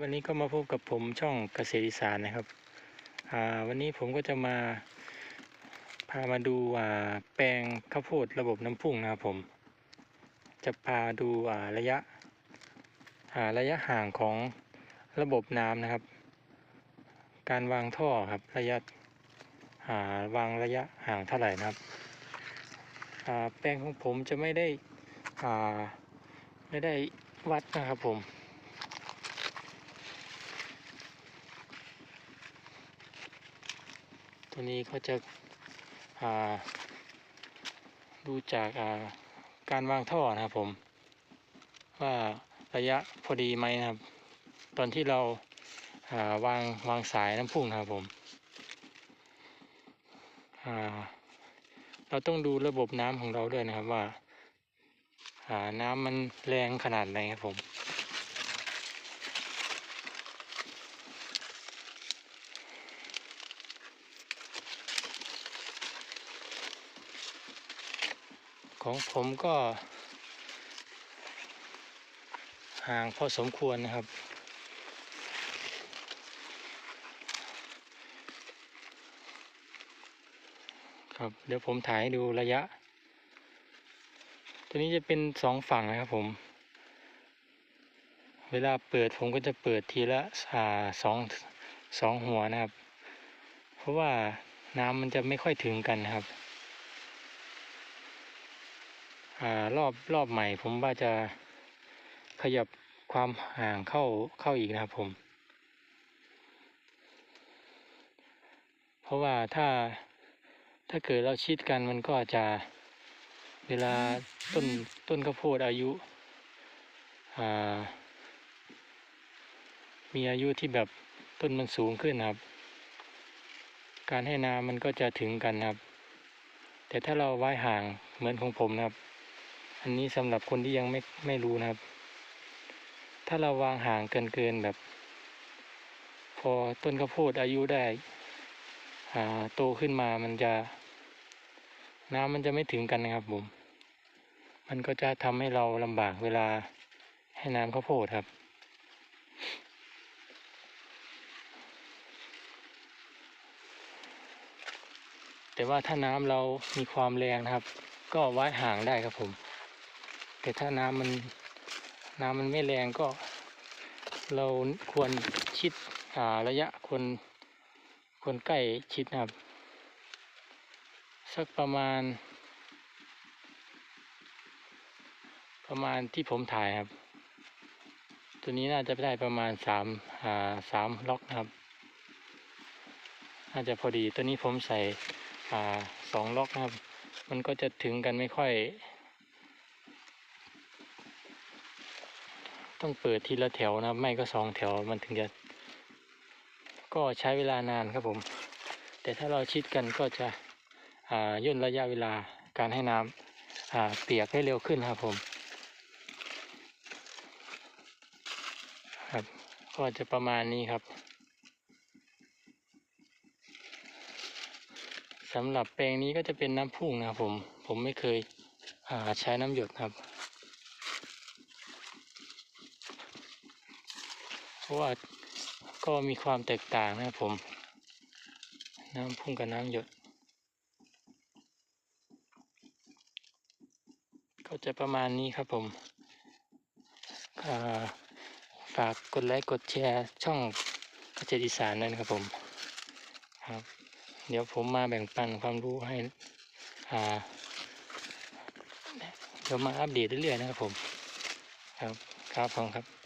วันนี้ก็มาพบกับผมช่องเกษตรอีสานนะครับ วันนี้ผมก็จะมาพามาดูาแปลงข้าวโพดระบบน้ำพุ่งนะครับผม จะพาดูาระยะาระยะห่างของระบบน้ำนะครับ การวางท่อครับระยะาวางระยะห่างเท่าไหร่นะครับแปลงของผมจะไม่ได้ไม่ได้วัดนะครับผม ตัวนี้ก็จะาดูจากาการวางท่อนะครับผม ว่าระยะพอดีไหมนะครับ ตอนที่เราาวางวางสายน้ำพุ่งนะครับผมเราต้องดูระบบน้ำของเราด้วยนะครับว่าอ่าน้ำมันแรงขนาดไหนครับผม ของผมก็ห่างพอสมควรนะครับ ครับเดี๋ยวผมถ่ายให้ดูระยะ ตัวนี้จะเป็นสองฝั่งนะครับผม เวลาเปิดผมก็จะเปิดทีละอ่าสองสองหัวนะครับ เพราะว่าน้ำมันจะไม่ค่อยถึงกันนะครับ รอบรอบใหม่ ผมว่าจะขยับความห่างเข้าเข้าอีกนะครับผม เพราะว่าถ้าถ้าเกิดเราชิดกันมันก็จะเวลาต้นต้นข้าวโพดอายุามีอายุที่แบบต้นมันสูงขึ้นครับ การให้น้ำมันก็จะถึงกันครับ แต่ถ้าเราไว้ห่างเหมือนของผมนะครับ อันนี้สำหรับคนที่ยังไม่ไม่รู้นะครับ ถ้าเราวางห่างเกินเกินแบบ พอต้นข้าวโพดอายุได้โตขึ้นมามันจะ น้ำมันจะไม่ถึงกันนะครับผม มันก็จะทำให้เราลำบากเวลาให้น้ำข้าวโพดครับแต่ว่าถ้าน้ำเรามีความแรงนะครับ ก็ไว้ห่างได้ครับผม แต่ถ้าน้ำมันน้ำมันไม่แรงก็ เราควรชิดาระยะควรควรใกล้ชิดนะครับ สักประมาณ ประมาณที่ผมถ่ายครับ ตัวนี้น่าจะได้ประมาณสามาสามล็อกนะครับ น่าจะพอดีตัวนี้ผมใส่อสองล็อกนะครับ มันก็จะถึงกันไม่ค่อย ต้องเปิดทีละแถวนะไม่ก็สองแถวมันถึงจะ ก็ใช้เวลานานครับผม แต่ถ้าเราชิดกันก็จะย่นระยะเวลาการให้น้ำเปียกให้เร็วขึ้นครับผมครับก็จะประมาณนี้ครับสำหรับแปลงนี้ก็จะเป็นน้ำพุ่งนะครับผม ผมไม่เคยใช้น้ำหยดครับ เพราะว่าก็มีความแตกต่างนะครับผม น้ำพุ่งกับน้ำหยด ก็จะประมาณนี้ครับผมฝากกดไลค์กดแชร์ช่องเกษตรอีสานด้วยนะครับผมครับ เดี๋ยวผมมาแบ่งปันความรู้ให้อ่าเดี๋ยวมาอัปเดตเรื่อยๆนะครับผม ครับ ครับผมครับ